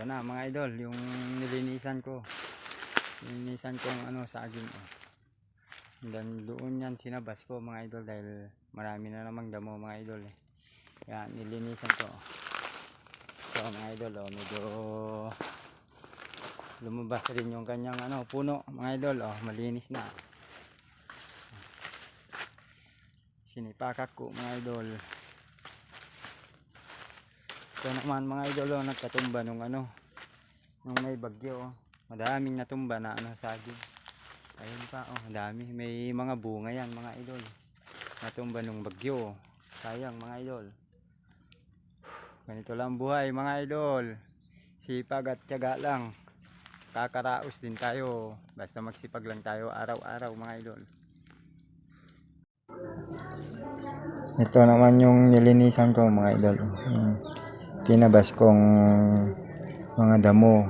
Ito na mga idol, yung nilinisan ko. Nilinisan kong ano, saging. Oh. Dan doon yan sinabas ko mga idol dahil marami na namang damo mga idol. Eh. Kaya nilinisan ko. So mga idol, oh, medyo lumabas rin yung kanyang ano, puno mga idol. Oh, malinis na. Sinipakak ko mga idol. Ito naman mga idol, oh, nagkatumba nung ano, nung may bagyo. Oh. Madaming natumba na ano, saging. Ayun pa, oh, dami. May mga bunga yan mga idol. Natumba nung bagyo. oh. Sayang mga idol. Ganito lang buhay mga idol. Sipag at tiyaga lang. Kakaraos din tayo. Basta magsipag lang tayo araw-araw mga idol. Ito naman yung nilinisan ko mga idol. Yung kinabas kong mga damo.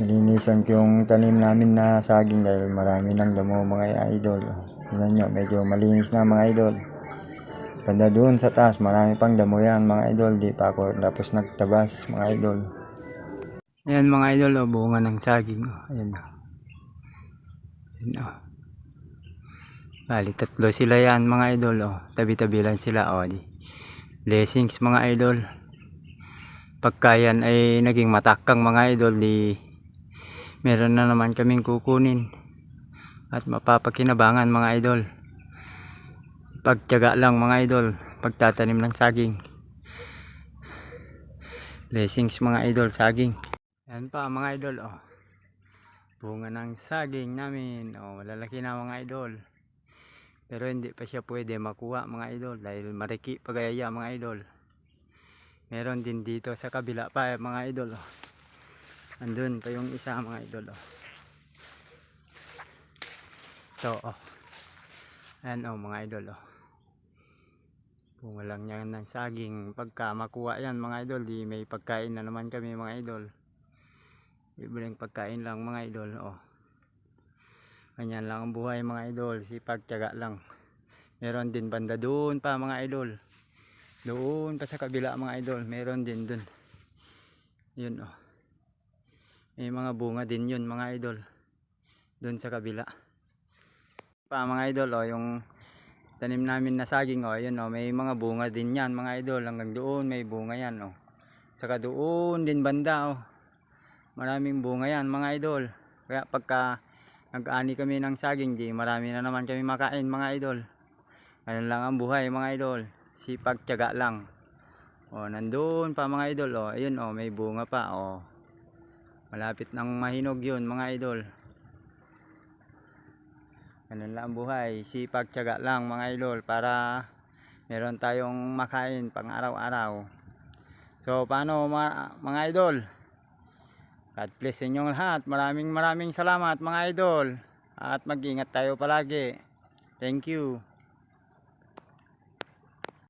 Nilinisan ko yung tanim namin na saging dahil marami ng damo mga idol. Tingnan nyo, medyo malinis na mga idol. Banda doon sa taas, marami pang damo yan mga idol. Di pa ako tapos nagtabas mga idol. Ayan mga idol, oh, bunga ng saging. Oh. Ayan oh. Ayan oh. Bali, tatlo sila yan mga idol. Oh. Tabi-tabi lang sila. Oh. Blessings mga idol. Pagka ay naging matakang mga idol, di meron na naman kaming kukunin at mapapakinabangan mga idol. Pagtiyaga lang mga idol, pagtatanim ng saging. Blessings mga idol, saging. Yan pa mga idol, oh. Bunga ng saging namin. Oh, malalaki na mga idol. Pero hindi pa siya pwede makuha mga idol dahil mariki pagayaya mga idol. Meron din dito sa kabila pa eh, mga idol. Oh. Andun pa yung isa mga idol. Oh. So, oh. Ayan oh mga idol. Oh. Bunga lang yan ng saging. Pagka makuha yan mga idol, di may pagkain na naman kami mga idol. Libreng pagkain lang mga idol. Oh. Ganyan lang ang buhay mga idol. Sipag tiyaga lang. Meron din banda doon pa mga idol. Doon pa sa kabila mga idol. Meron din doon. Yun oh. May mga bunga din yun mga idol. Doon sa kabila. Pa mga idol oh. Yung tanim namin na saging oh. Yun oh. May mga bunga din yan mga idol. Hanggang doon may bunga yan oh. Saka doon din banda oh. Maraming bunga yan mga idol. Kaya pagka nag-ani kami ng saging, di marami na naman kami makain mga idol. Ganun lang ang buhay mga idol. Sipag tiyaga lang. O, nandun pa mga idol. O, ayun o, may bunga pa. O, malapit nang mahinog yun mga idol. Ganun lang ang buhay. Sipag tiyaga lang mga idol para meron tayong makain pang araw-araw. So, paano mga, mga idol? God bless inyong lahat. Maraming maraming salamat mga idol. At mag-ingat tayo palagi. Thank you.